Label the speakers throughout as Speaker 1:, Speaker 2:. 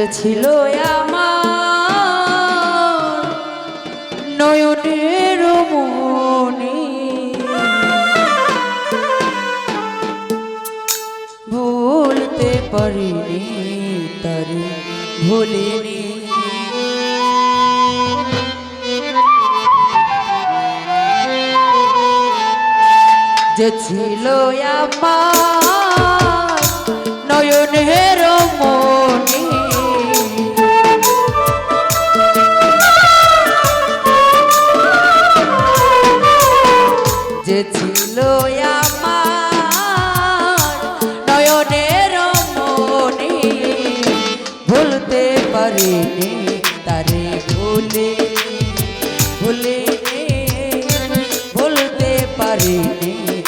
Speaker 1: যে ছিল আমার মনে ভুলতে পারিনি তারে ভুলিনি। যে ছিল আমার নয়নের মনে ছিল আমার নয়নের মনে। ভুলতে পারিনি তারে ভুলে ভুলে ভুলতে পারিনি।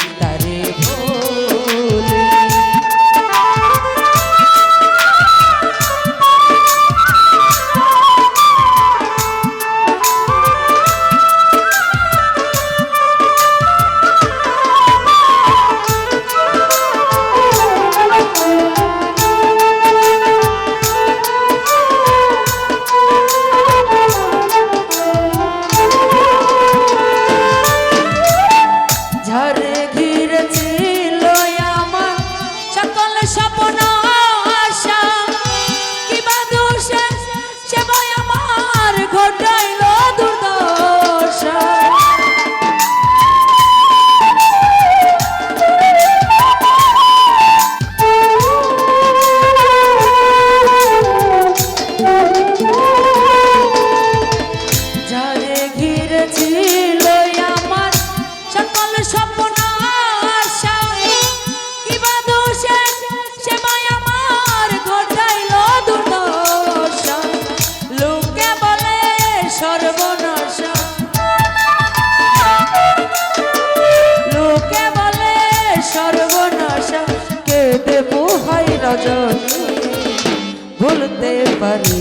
Speaker 1: ভুলতে পারি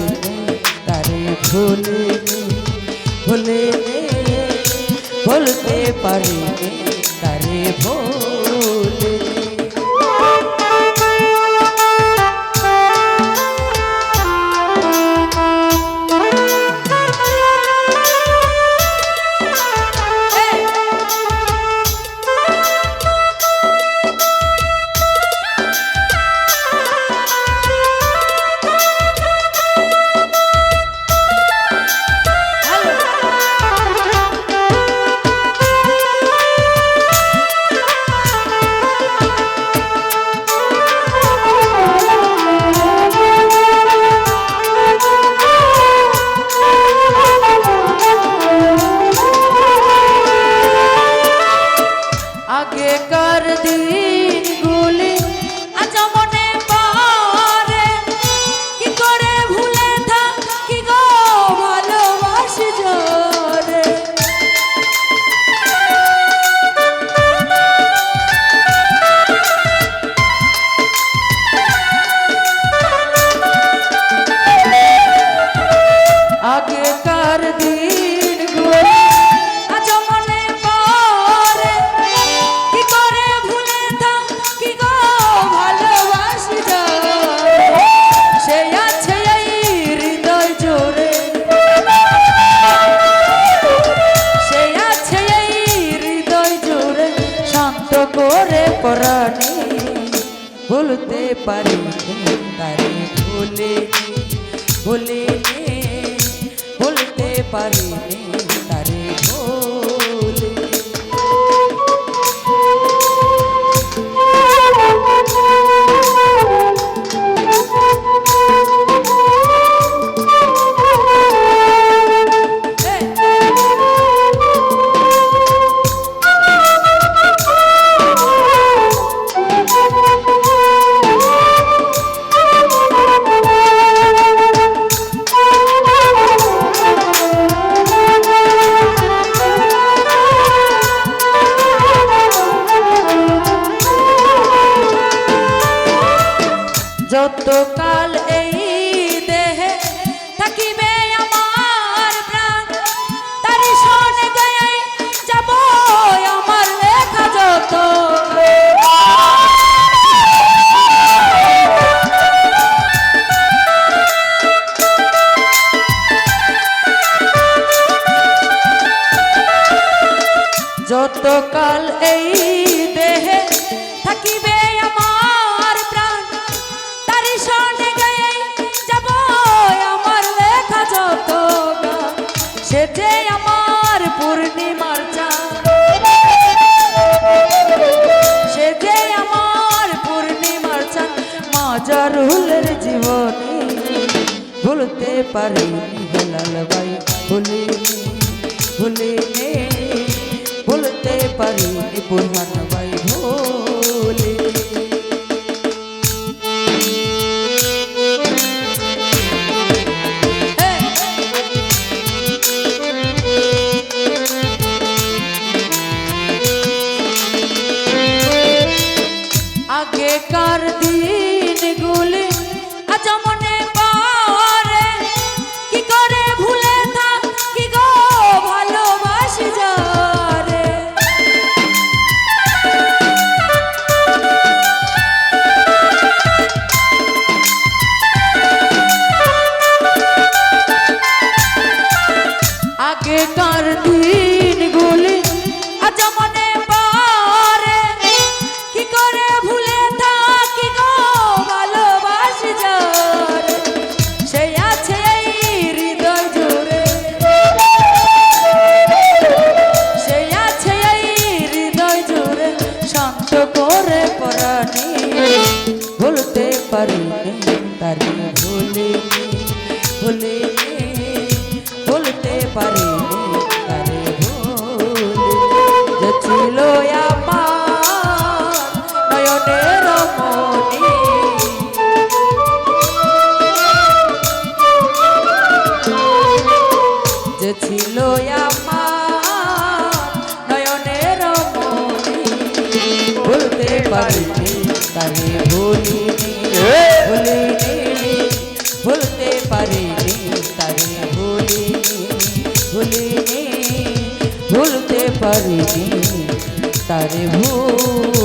Speaker 1: তারে ভুলে ভুলে ভুলতে পারি তারে ভুলে পারি তারে ভুলে ভুলে ভুলতে পারি যতকাল এই দেহে থাকিবে আমার প্রাণ। তারি শোনে গয়াই যাব আমার লেখা যত। যতকাল এই সে যে আমার পূর্ণিমার চাঁদ। সে যে আমার পূর্ণিমার চাঁদ। মাজারুলের জীবনে ভুলতে পারিনি হেলাল ভাই। ভুলিনি ভুলিনি ভুলতে পারিনি বুরহান ভুলিনি ভুলতে পারিনি তারে ভুলিনি যে ছিল আমার নয়নের মনি। যে ছিল আমার নয়নের মনি। ভুলতে পারিনি তারে ভুলিনি ভুলিনি ভুলতে পারিনি পারিনি তারে ভুল